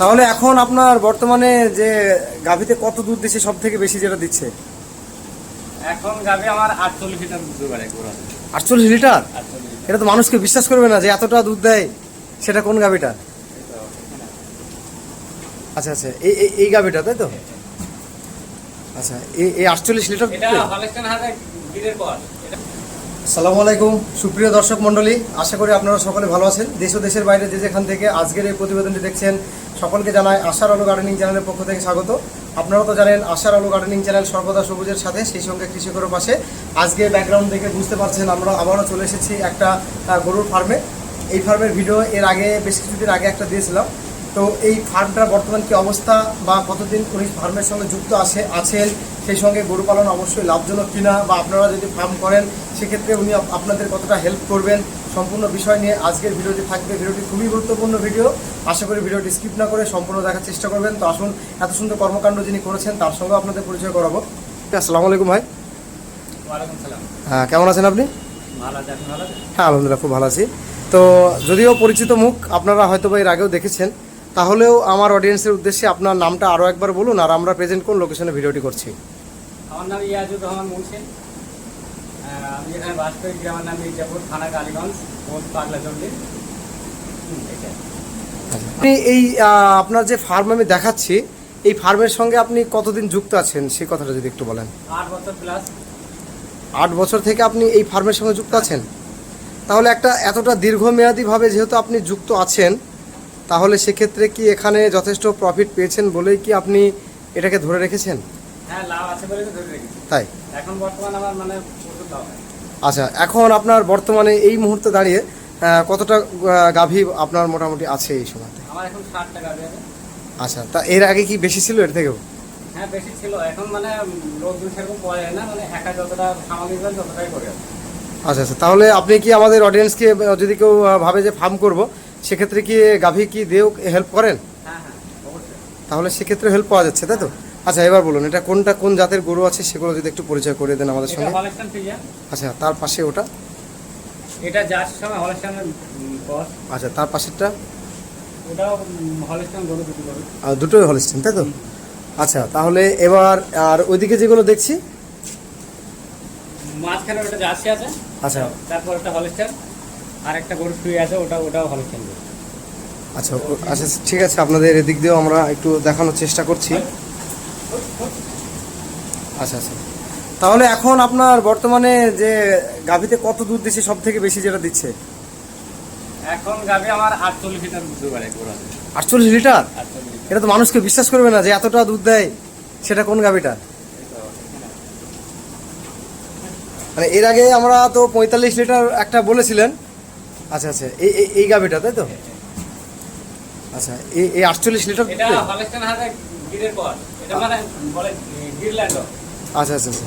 তাহলে এখন আপনার বর্তমানে যে গাভীতে কত দুধ দিচ্ছে সব থেকে বেশি যেটা দিচ্ছে? এখন গাভী আমার আটচল্লিশ লিটার দুধ পারে আটচল্লিশ লিটার? এটা তো মানুষকে বিশ্বাস করবে না যে এতটা দুধ দেয় সেটা কোন গাভীটা? আচ্ছা আচ্ছা এই এই- গাভিটা তাই তো? আচ্ছা এই এই আটচল্লিশ লিটার এটা? হলেস্টেন হাতে গিরের পর এটা সালামু আলাইকুম। সুপ্রিয় দর্শক মণ্ডলী, আশা করি আপনারা সকলে ভালো আছেন। দেশ ও দেশের বাইরে যে যেখান থেকে আজকের এই প্রতিবেদনটি দেখছেন, সকলকে জানাই আশার আলো গার্ডেনিং চ্যানেলের পক্ষ থেকে স্বাগত। আপনারা তো জানেন, আশার আলো গার্ডেনিং চ্যানেল সর্বদা সবুজের সাথে, সেই সঙ্গে কৃষকের পাশে। আজকে ব্যাকগ্রাউন্ড দেখে বুঝতে পারছেন, আমরা আবারও চলে এসেছি একটা গরুর ফার্মে এই ফার্মের ভিডিও এর আগে, বেশ কিছুদিন আগে একটা দিয়েছিলাম। তো এই ফার্মটার বর্তমান কি অবস্থা বা কতদিন উনি ফার্মের সঙ্গে যুক্ত আছে আছেন সেই সঙ্গে গরু পালন অবশ্যই লাভজনক কিনা বা আপনারা যদি ফার্ম করেন সেক্ষেত্রে উনি আপ- আপনাদের কতটা হেল্প করবেন সম্পূর্ণ বিষয় নিয়ে আজকের ভিডিওটি থাকবে। ভিডিওটি খুবই গুরুত্বপূর্ণ ভিডিও। আশা করি ভিডিওটি স্কিপ না করে সম্পূর্ণ দেখার চেষ্টা করবেন। তো আসুন এত সুন্দর কর্মকাণ্ড যিনি করেছেন তার সঙ্গে আপনাদের পরিচয় করাবো। আসসালামু আলাইকুম ভাই। হ্যাঁ কেমন আছেন আপনি? হ্যাঁ আলহামদুলিল্লাহ খুব ভালো আছি। তো যদিও পরিচিত মুখ আপনারা হয়তো বা এর আগেও দেখেছেন তাহলেও আমার অডিয়েন্সের উদ্দেশ্যে আপনার নামটা আরও একবার বলুন আর আমরা প্রেজেন্ট কোন লোকেশনে ভিডিওটি করছি। আমার নাম ইয়াজুর রহমান মুন্সি আমি যেখানে বাস করি গ্রামের নাম মির্জাপুর থানা কালীগঞ্জ পাগলা চল্লিশ আপনি এই আপনার যে ফার্ম আমি দেখাচ্ছি এই ফার্মের সঙ্গে আপনি কতদিন যুক্ত আছেন সেই কথাটা যদি একটু বলেন। আট বছর প্লাস আট বছর থেকে আপনি এই ফার্মের সঙ্গে যুক্ত আছেন? তাহলে একটা এতটা দীর্ঘমেয়াদীভাবে যেহেতু আপনি যুক্ত আছেন তাহলে সেক্ষেত্রে কি এখানে যথেষ্ট প্রফিট পেয়েছেন বলেই কি আপনি এটাকে ধরে রেখেছেন? হ্যাঁ লাভ আছে বলে ধরে রেখেছি। তাই? এখন বর্তমান আমার মানে আচ্ছা এখন আপনার বর্তমানে এই মুহূর্তে দাঁড়িয়ে কতটা গাভী আপনার মোটামুটি আছে এই সময়তে আমার এখন আচ্ছা তা এর আগে কি বেশি ছিল এর থেকেও? হ্যাঁ বেশি ছিল। এখন মানে লোক সেরকম পাওয়া যায় না মানে একা যতটা সামাজিক ততটাই করে আচ্ছা আচ্ছা তাহলে আপনি কি আমাদের অডিয়েন্সকে যদি কেউ ভাবে যে ফার্ম করব সেক্ষেত্রে কি গাভী কি দিয়েও হেল্প করেন? হ্যাঁ হ্যাঁ তাহলে সেক্ষেত্রে হেল্প পাওয়া যাচ্ছে তাই তো? আচ্ছা এবার বলুন এটা কোনটা কোন জাতের গরু আছে সেগুলো যদি একটু পরিচয় করে দেন আমাদের সঙ্গে। আচ্ছা তার পাশে ওটা? এটা যার সময় হলেস্টানের বস আচ্ছা তার পাশেরটা? ওটাও হলেস্টান গরু দুটো গরু আহ, দুটোই হলিস্টেন তাই তো? আচ্ছা তাহলে এবার আর ওইদিকে যেগুলো দেখছি? মাঝখানে ওটা জার্সি আছে। আচ্ছা। তারপর একটা হলেস্টার আর একটা গরু শুয়ে আছে ওটা ওটাও হলেস্টান গরু আচ্ছা আচ্ছা ঠিক আছে আপনাদের এদিক দিয়েও আমরা একটু দেখানোর চেষ্টা করছি। আচ্ছা আচ্ছা। তাহলে এখন আপনার বর্তমানে যে গাভীতে কত দুধ দিচ্ছে সব থেকে বেশি যেটা দিচ্ছে? এখন গাবে আমার আটচল্লিশ লিটার দুধ লিটার? আটচল্লিশ লিটার। এটা তো মানুষকে বিশ্বাস করবে না যে এতটা দুধ দেয় সেটা কোন গাভীটা? মানে এর আগে আমরা তো পঁয়তাল্লিশ লিটার একটা বলেছিলেন আচ্ছা আচ্ছা। এই এই- গাভীটা তাই তো? আচ্ছা এই এই আটচল্লিশ লিটার এটা দেয়? হলেস্টান হাতে গিরের পর। এটা মানে বলে গিরল্যান্ড আচ্ছা আচ্ছা আচ্ছা।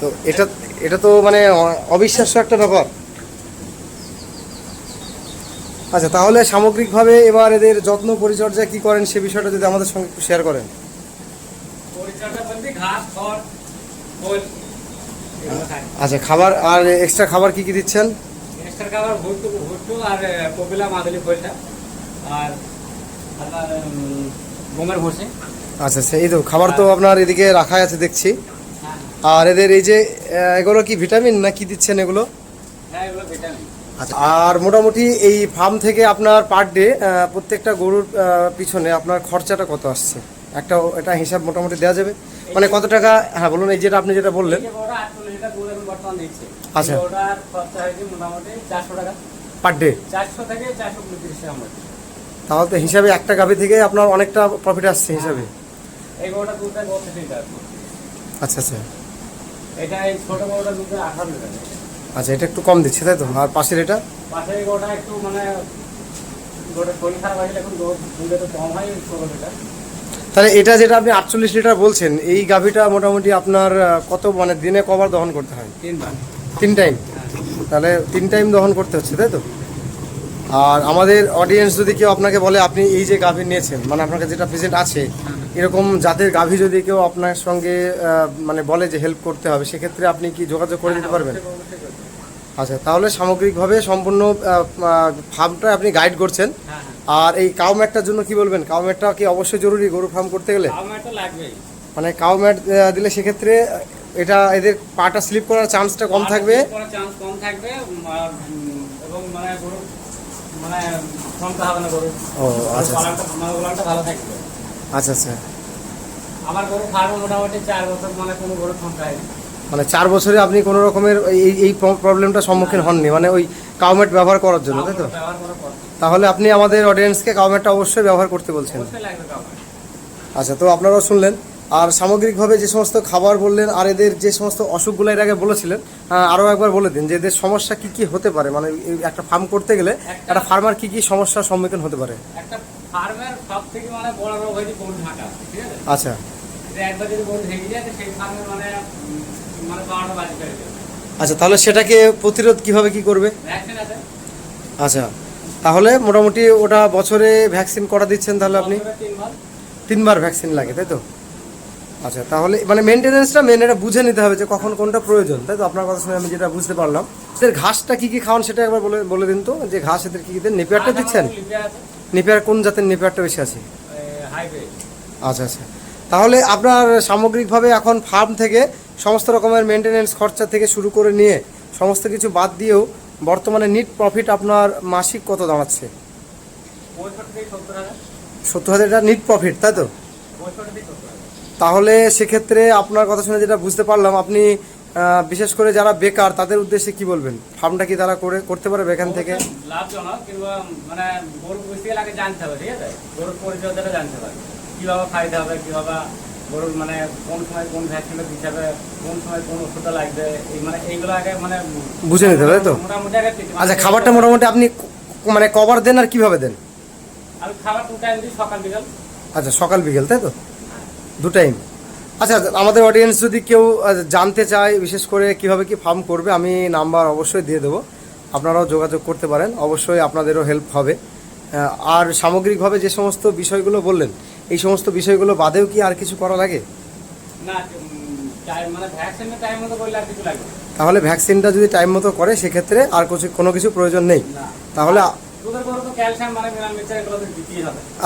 তো এটা এটা তো মানে অবিশ্বাস্য একটা ব্যাপার। আচ্ছা তাহলে সামগ্রিকভাবে এবার এদের যত্ন পরিচর্যা কি করেন সে বিষয়টা যদি আমাদের সঙ্গে একটু শেয়ার করেন? আচ্ছা খাবার আর এক্সট্রা খাবার কি কি দিচ্ছেন? এক্সট্রা খাবার ভুট্টু ভুট্টু আর কপিলা মাদুলি ফলটা আর আপনার গমের আচ্ছা আচ্ছা এই তো খাবার তো আপনার এদিকে রাখা আছে দেখছি। হ্যাঁ। আর এদের এই যে এগুলো কি ভিটামিন না কি দিচ্ছেন এগুলো? হ্যাঁ আচ্ছা আর মোটামুটি এই ফার্ম থেকে আপনার পার ডে প্রত্যেকটা গরুর পিছনে আপনার খরচাটা কত আসছে? একটা এটা হিসাব মোটামুটি দেওয়া যাবে। মানে কত টাকা হ্যাঁ বলুন এই যেটা আপনি যেটা বললেন। আচ্ছা। এই খরচা হয়েছে মোটামুটি চারশো টাকা। পার ডে চারশো থেকে চারশো পঁয়ত্রিশ টাকা মধ্যে তাহলে তো হিসাবে একটা গাভি থেকে আপনার অনেকটা প্রফিট আসছে হিসাবে। এই গরুটা দুধ দেয় বত্রিশ লিটার আচ্ছা আচ্ছা। এটা এই ছোট গরুটা দুধ দেয় আঠারো লিটার আচ্ছা এটা একটু কম দিচ্ছে তাই তো? আর পাশের এটা? পাশে এই গরুটা একটু মানে গরুটা শরীর খারাপ হয়েছিল এখন দুধ দুধ একটু কম হয় লিটার তাহলে এটা যেটা আপনি আটচল্লিশ লিটার বলছেন এই গাভিটা মোটামুটি আপনার কত মানে দিনে কবার দহন করতে হয়? তিনবার। তিন টাইম? তাহলে তিন টাইম দহন করতে হচ্ছে তাই তো? আর আমাদের অডিয়েন্স যদি কেউ আপনাকে বলে আপনি এই যে গাভী নিয়েছেন মানে আপনার কাছে যেটা প্রেজেন্ট আছে এরকম জাতের গাভী যদি কেউ আপনার সঙ্গে মানে বলে যে হেল্প করতে হবে সেক্ষেত্রে আপনি কি যোগাযোগ করে দিতে পারবেন? আচ্ছা তাহলে সামগ্রিকভাবে সম্পূর্ণ ফার্মটা আপনি গাইড করছেন। হ্যাঁ হ্যাঁ। আর এই কাউ ম্যাটটার জন্য কি বলবেন? কাউ ম্যাটটা কি অবশ্যই জরুরি গরু ফার্ম করতে গেলে? মানে কাউ ম্যাট দিলে সেক্ষেত্রে এটা এদের পাটা স্লিপ করার চান্সটা কম থাকবে। চান্স কম থাকবে উম, আর, উম, এবং মানে গরু মানে হবে না গরু। ও আচ্ছা আচ্ছা। মানে ওলানটা ভালো থাকবে। আচ্ছা আচ্ছা। আমার গরু ফার্ম মোটামুটি চার বছর মানে কোনো গরু খায়নি মানে চার বছরে আপনি কোনো রকমের এই এই প্রবলেমটা সম্মুখীন হননি মানে ওই কাউমেট ব্যবহার করার জন্য তাই তো? তাহলে আপনি আমাদের অডিয়েন্সকে কাউমেটটা অবশ্যই ব্যবহার করতে বলছেন। আচ্ছা তো আপনারাও শুনলেন। আর সামগ্রিকভাবে যে সমস্ত খাবার বললেন আর এদের যে সমস্ত অসুখগুলো এর আগে বলেছিলেন আরও একবার বলে দিন যে এদের সমস্যা কি কি হতে পারে? মানে একটা ফার্ম করতে গেলে একটা ফার্মার কি কি সমস্যার সম্মুখীন হতে পারে? একটা ফার্মের সব থেকে মানে বড় রোগ হয়েছে গরু ঢাকা ঠিক আছে? আচ্ছা। একবার যদি গরু ঢেকে যায় সেই ফার্মের মানে মানে আচ্ছা তাহলে সেটাকে প্রতিরোধ কীভাবে কি করবে? আচ্ছা তাহলে মোটামুটি ওটা বছরে ভ্যাকসিন করা দিচ্ছেন তাহলে আপনি? তিনবার। ভ্যাকসিন লাগে তাই তো? আচ্ছা তাহলে মানে মেনটেনেন্সটা মেন এটা বুঝে নিতে হবে যে কখন কোনটা প্রয়োজন তাই তো? আপনার কথা শুনে আমি যেটা বুঝতে পারলাম। এদের ঘাসটা কী কী খাওয়ান সেটা একবার বলে বলে দিন তো যে ঘাস এদের কী কি দেন নেপিয়ারটা দিচ্ছেন? নেপিয়ার কোন জাতের নেপিয়ারটা বেশি আছে? আচ্ছা আচ্ছা। তাহলে আপনার সামগ্রিকভাবে এখন ফার্ম থেকে সমস্ত রকমের মেনটেনেন্স খরচা থেকে শুরু করে নিয়ে সমস্ত কিছু বাদ দিয়েও বর্তমানে নিট প্রফিট আপনার মাসিক কত দাঁড়াচ্ছে সত্তর হাজার। টাকা নিট প্রফিট তাই তো? তাহলে সেক্ষেত্রে আপনার কথা শুনে যেটা বুঝতে পারলাম, আপনি বিশেষ করে যারা বেকার, তাদের উদ্দেশ্যে কি বলবেন? ফার্মটা কি তারা করে, করতে পারবে এখান থেকে? লাভজনক মানে গরুর মানে কোন সময় কোন ভ্যাকসিনটা দিতে হবে কোন সময় কোন ওষুধটা লাগবে এই মানে এইগুলো আগে মানে বুঝে নিতে হবে, তো? মোটামুটি আগে আচ্ছা খাবারটা মোটামুটি আপনি মানে কভার দেন আর কীভাবে দেন? আমি খাবার টু টাইম দিই সকাল বিকাল। আচ্ছা সকাল বিকেল তাই তো? দু টাইম আচ্ছা আমাদের অডিয়েন্স যদি কেউ জানতে চায় বিশেষ করে কীভাবে কি ফার্ম করবে আমি নাম্বার অবশ্যই দিয়ে দেবো। আপনারাও যোগাযোগ করতে পারেন অবশ্যই আপনাদেরও হেল্প হবে। আর সামগ্রিকভাবে যে সমস্ত বিষয়গুলো বললেন এই সমস্ত বিষয়গুলো বাদেও কি আর কিছু করা লাগে? মানে। তাহলে ভ্যাকসিনটা যদি টাইম মতো করে সেক্ষেত্রে আর কিছু কোনো কিছু প্রয়োজন নেই। তাহলে মানে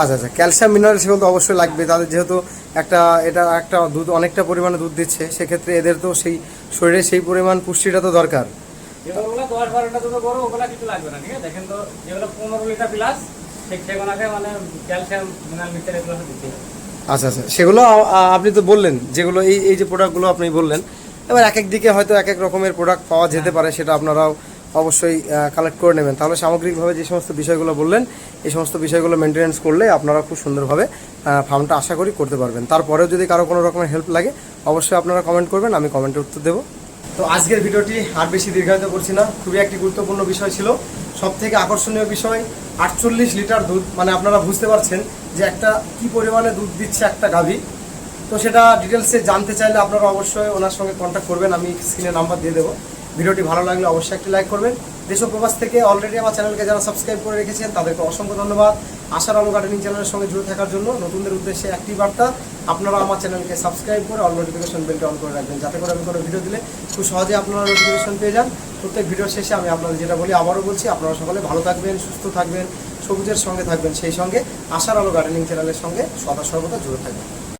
আচ্ছা আচ্ছা ক্যালসিয়াম মিনারেল সেগুলো তো অবশ্যই লাগবে। তাদের যেহেতু একটা এটা একটা দুধ অনেকটা পরিমাণে দুধ দিচ্ছে সেক্ষেত্রে এদের তো সেই শরীরে সেই পরিমাণ পুষ্টিটা তো দরকার। যেগুলো দশ বারোটা দুটো গরু ওগুলো কিছু লাগবে না ঠিক আছে? কিন্তু যেগুলো পনেরো লিটার প্লাস ঠিক সেগুলোকে মানে আচ্ছা আচ্ছা। সেগুলো আপনি তো বললেন, যেগুলো এই এই যে প্রোডাক্টগুলো আপনি বললেন, এবার এক এক দিকে হয়তো এক এক রকমের প্রোডাক্ট পাওয়া যেতে পারে, সেটা আপনারাও অবশ্যই কালেক্ট করে নেবেন। তাহলে সামগ্রিকভাবে যে সমস্ত বিষয়গুলো বললেন, এই সমস্ত বিষয়গুলো মেনটেনেন্স করলে আপনারা খুব সুন্দরভাবে ফার্মটা আশা করি করতে পারবেন। তারপরেও যদি কারও কোনো রকমের হেল্প লাগে, অবশ্যই আপনারা কমেন্ট করবেন, আমি কমেন্টের উত্তর দেবো। তো আজকের ভিডিওটি আর বেশি দীর্ঘায়িত করছি না। খুবই একটি গুরুত্বপূর্ণ বিষয় ছিল। সব থেকে আকর্ষণীয় বিষয়, আটচল্লিশ লিটার দুধ মানে আপনারা বুঝতে পারছেন যে একটা কি পরিমাণে দুধ দিচ্ছে একটা গাভী। তো সেটা ডিটেলসে জানতে চাইলে আপনারা অবশ্যই ওনার সঙ্গে কন্ট্যাক্ট করবেন, আমি স্ক্রিনে নাম্বার দিয়ে দেবো। ভিডিওটি ভালো লাগলে অবশ্যই একটি লাইক করবেন। দেশ প্রবাস থেকে অলরেডি আমার চ্যানেলকে যারা সাবস্ক্রাইব করে রেখেছেন, তাদেরকে অসংখ্য ধন্যবাদ। আশার আলো গার্ডেনিং চ্যানেলের সঙ্গে জুড়ে থাকার জন্য নতুনদের উদ্দেশ্যে একটি বার্তা, আপনারা আমার চ্যানেলকে সাবস্ক্রাইব করে অল নোটিফিকেশন বেলটা অন করে রাখবেন, যাতে করে আমি কোনো ভিডিও দিলে খুব সহজে আপনারা নোটিফিকেশন পেয়ে যান। প্রত্যেক ভিডিওর শেষে আমি আপনাদের যেটা বলি, আবারও বলছি, আপনারা সকলে ভালো থাকবেন, সুস্থ থাকবেন, সবুজের সঙ্গে থাকবেন, সেই সঙ্গে আশার আলো গার্ডেনিং চ্যানেলের সঙ্গে সদা সর্বদা জুড়ে থাকবেন।